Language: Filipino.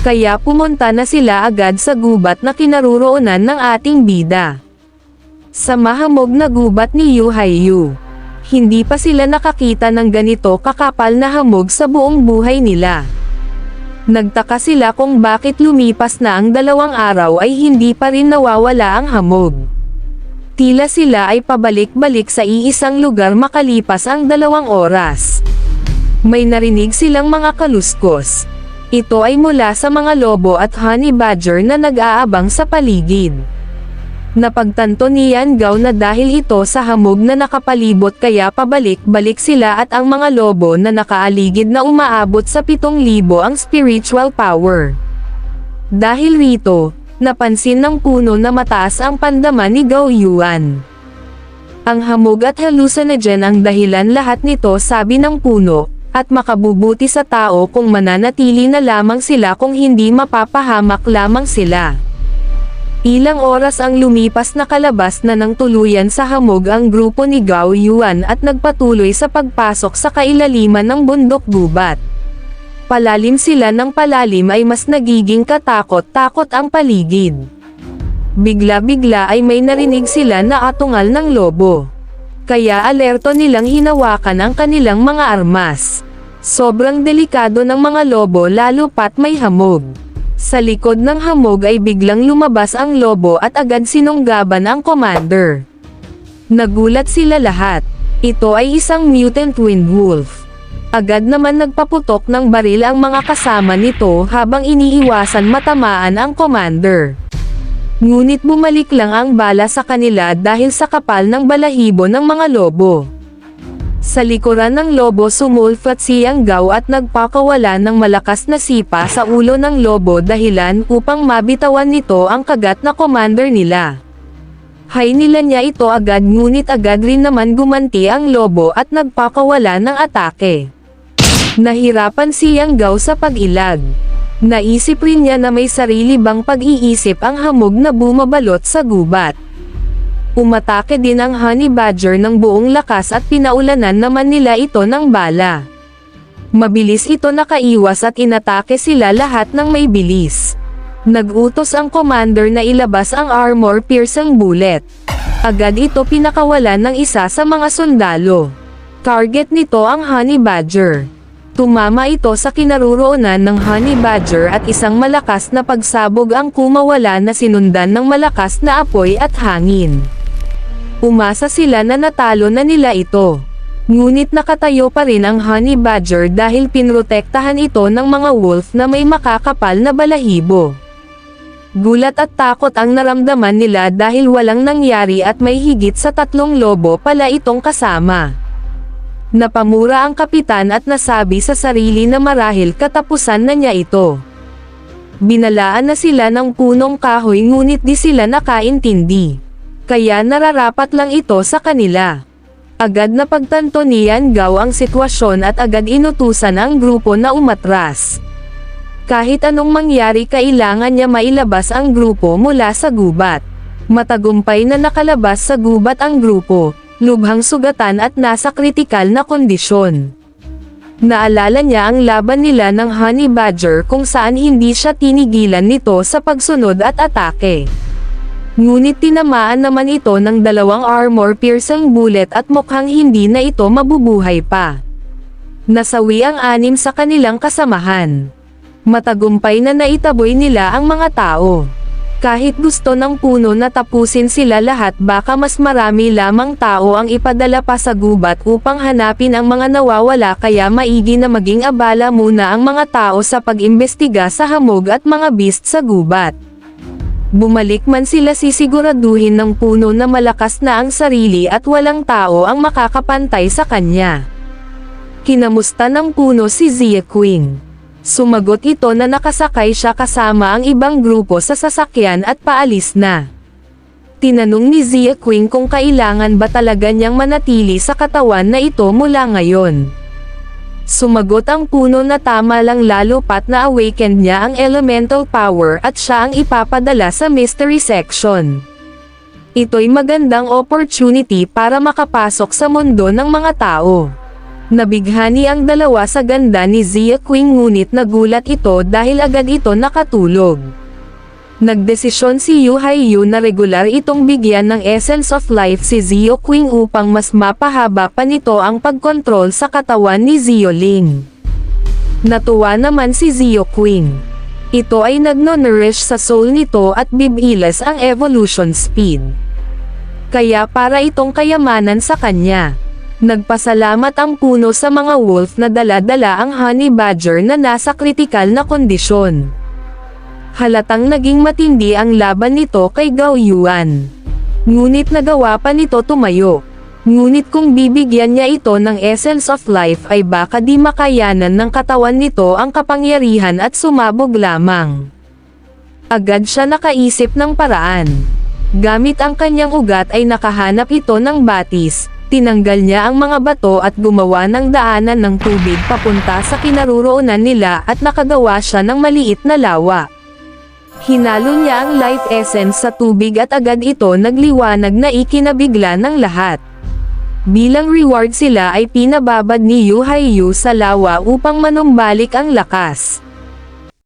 Kaya pumunta na sila agad sa gubat na kinaruroonan ng ating bida. Sa mahamog na gubat ni Yu Yu. Hindi pa sila nakakita ng ganito kakapal na hamog sa buong buhay nila. Nagtaka sila kung bakit lumipas na ang dalawang araw ay hindi pa rin nawawala ang hamog. Tila sila ay pabalik-balik sa iisang lugar makalipas ang dalawang oras. May narinig silang mga kaluskos. Ito ay mula sa mga lobo at honey badger na nag-aabang sa paligid. Napagtanto ni Yan Gao na dahil ito sa hamog na nakapalibot kaya pabalik-balik sila at ang mga lobo na nakaaligid na umaabot sa 7,000 ang spiritual power. Dahil rito, napansin ng puno na mataas ang pandaman ni Gao Yuan. Ang hamog at hallucinogen ang dahilan lahat nito sabi ng puno, at makabubuti sa tao kung mananatili na lamang sila kung hindi mapapahamak lamang sila. Ilang oras ang lumipas na kalabas na ng tuluyan sa hamog ang grupo ni Gao Yuan at nagpatuloy sa pagpasok sa kailaliman ng bundok gubat. Palalim sila ng palalim ay mas nagiging katakot-takot ang paligid. Bigla-bigla ay may narinig sila na atungal ng lobo. Kaya alerto nilang hinawakan ang kanilang mga armas. Sobrang delikado ng mga lobo lalo pat may hamog. Sa likod ng hamog ay biglang lumabas ang lobo at agad sinunggaban ang commander. Nagulat sila lahat. Ito ay isang mutant wind wolf. Agad naman nagpaputok ng baril ang mga kasama nito habang iniiwasan matamaan ang commander. Ngunit bumalik lang ang bala sa kanila dahil sa kapal ng balahibo ng mga lobo. Sa likuran ng lobo sumulfat siyang gaw at nagpakawala ng malakas na sipa sa ulo ng lobo dahilan upang mabitawan nito ang kagat na commander nila. Hay nila niya ito agad ngunit agad rin naman gumanti ang lobo at nagpakawala ng atake. Nahirapan siyang gaw sa pag-ilag. Naisip rin niya na may sarili bang pag-iisip ang hamog na bumabalot sa gubat. Umatake din ang honey badger ng buong lakas at pinaulanan naman nila ito ng bala. Mabilis ito nakaiwas at inatake sila lahat ng may bilis. Nagutos ang commander na ilabas ang armor piercing bullet. Agad ito pinakawalan ng isa sa mga sundalo. Target nito ang honey badger. Tumama ito sa kinaruroonan ng honey badger at isang malakas na pagsabog ang kumawala na sinundan ng malakas na apoy at hangin. Umasa sila na natalo na nila ito. Ngunit nakatayo pa rin ang honey badger dahil pinrotektahan ito ng mga wolf na may makakapal na balahibo. Gulat at takot ang naramdaman nila dahil walang nangyari at may higit sa tatlong lobo pala itong kasama. Napamura ang kapitan at nasabi sa sarili na marahil katapusan na niya ito. Binalaan na sila ng punong kahoy ngunit di sila nakaintindi kaya nararapat lang ito sa kanila. Agad na pagtanto ni Yan Gao ang sitwasyon at agad inutusan ang grupo na umatras. Kahit anong mangyari kailangan niya mailabas ang grupo mula sa gubat. Matagumpay na nakalabas sa gubat ang grupo, lubhang sugatan at nasa kritikal na kondisyon. Naalala niya ang laban nila ng Honey Badger kung saan hindi siya tinigilan nito sa pagsunod at atake. Ngunit tinamaan naman ito ng dalawang armor piercing bullet at mukhang hindi na ito mabubuhay pa. Nasawi ang anim sa kanilang kasamahan. Matagumpay na naitaboy nila ang mga tao. Kahit gusto ng puno na tapusin sila lahat baka mas marami lamang tao ang ipadala pa sa gubat upang hanapin ang mga nawawala kaya maigi na maging abala muna ang mga tao sa pag-imbestiga sa hamog at mga beast sa gubat. Bumalik man sila sisiguraduhin ng puno na malakas na ang sarili at walang tao ang makakapantay sa kanya. Kinamusta ng puno si Zia Queen. Sumagot ito na nakasakay siya kasama ang ibang grupo sa sasakyan at paalis na. Tinanong ni Zia Queen kung kailangan ba talaga niyang manatili sa katawan na ito mula ngayon. Sumagot ang puno na tama lang lalo pat na awakened niya ang elemental power at siya ang ipapadala sa mystery section. Ito'y magandang opportunity para makapasok sa mundo ng mga tao. Nabighani ang dalawa sa ganda ni Zia Queen ngunit nagulat ito dahil agad ito nakatulog. Nagdesisyon si Yu Haiyu na regular itong bigyan ng Essence of Life si Zio Queen upang mas mapahaba pa nito ang pagkontrol sa katawan ni Zio Ling. Natuwa naman si Zio Queen. Ito ay nagno-nourish sa soul nito at bibilas ang evolution speed. Kaya para itong kayamanan sa kanya. Nagpasalamat ang puno sa mga wolf na dala-dala ang honey badger na nasa kritikal na kondisyon. Halatang naging matindi ang laban nito kay Gao Yuan. Ngunit nagawa pa nito tumayo. Ngunit kung bibigyan niya ito ng essence of life ay baka di makayanan ng katawan nito ang kapangyarihan at sumabog lamang. Agad siya nakaisip ng paraan. Gamit ang kanyang ugat ay nakahanap ito ng batis, tinanggal niya ang mga bato at gumawa ng daanan ng tubig papunta sa kinaruroonan nila at nakagawa siya ng maliit na lawa. Hinalo niya ang life essence sa tubig at agad ito nagliwanag na ikinabigla ng lahat. Bilang reward sila ay pinababad ni Yu Haiyu sa lawa upang manumbalik ang lakas.